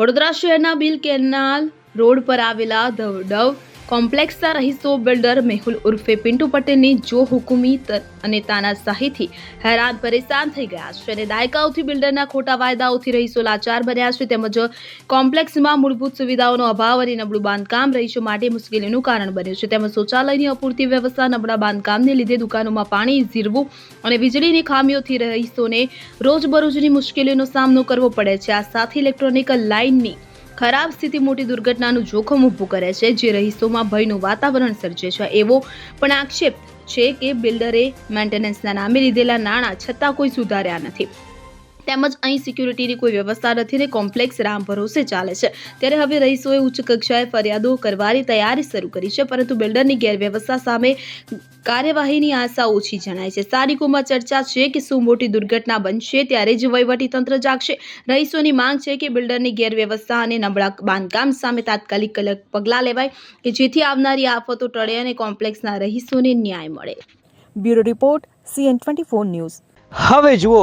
વડોદરા શહેરના bill canal road પર આવેલા ધવડવ કોમ્પ્લેક્સના રહીશો બિલ્ડર મેહુલ ઉર્ફે પિન્ટુ પટેલની જો હુકુમી અને તાનાશાહીથી હેરાન પરેશાન થઈ ગયા છે. અને દાયકાઓથી બિલ્ડરના ખોટા વાયદાઓથી રહીશો લાચાર બન્યા છે. તેમજ કોમ્પ્લેક્સમાં મૂળભૂત સુવિધાઓનો અભાવ અને નબળું બાંધકામ રહીશો માટે મુશ્કેલીનું કારણ બન્યું છે. તેમજ શૌચાલયની અપૂરતી વ્યવસ્થા, નબળા બાંધકામને લીધે દુકાનોમાં પાણી, ઝીરવું અને વીજળીની ખામીઓથી રહીશોને રોજબરોજની મુશ્કેલીઓનો સામનો કરવો પડે છે. આ સાથે ઇલેક્ટ્રોનિક લાઇનની ખરાબ સ્થિતિ, મોટી દુર્ઘટનાનું જોખમ ઊભું કરે છે, જે રહીશોમાં ભયનું વાતાવરણ સર્જે છે. એવો પણ આક્ષેપ છે કે બિલ્ડરે મેન્ટેનન્સના નામે લીધેલા નાણાં છતાં કોઈ સુધાર્યા નથી. તેમજ અહીં સિક્યુરિટીની કોઈ વ્યવસ્થા નથી ને કોમ્પ્લેક્સ રામ ભરોસે ચાલે છે. ત્યારે હવે રહીશોએ ઉચ્ચ કક્ષાએ ફરિયાદો કરવાની તૈયારી શરૂ કરી છે પરંતુ બિલ્ડરની ગેરવ્યવસ્થા સામે કાર્યવાહીની આશા ઓછી જણાય છે. સ્થાનિકોમાં ચર્ચા છે કે શું મોટી દુર્ઘટના બનશે ત્યારે જ વહીવટી તંત્ર જાગશે. રહીશોની માંગ છે કે બિલ્ડરની ગેરવ્યવસ્થા અને નબળા બાંધકામ સામે તાત્કાલિક પગલાં લેવાય કે જેથી આવનારી આફતો ટળે અને કોમ્પ્લેક્સના રહીશોને ન્યાય મળે. Bureau report CN twenty four news. હવે જુઓ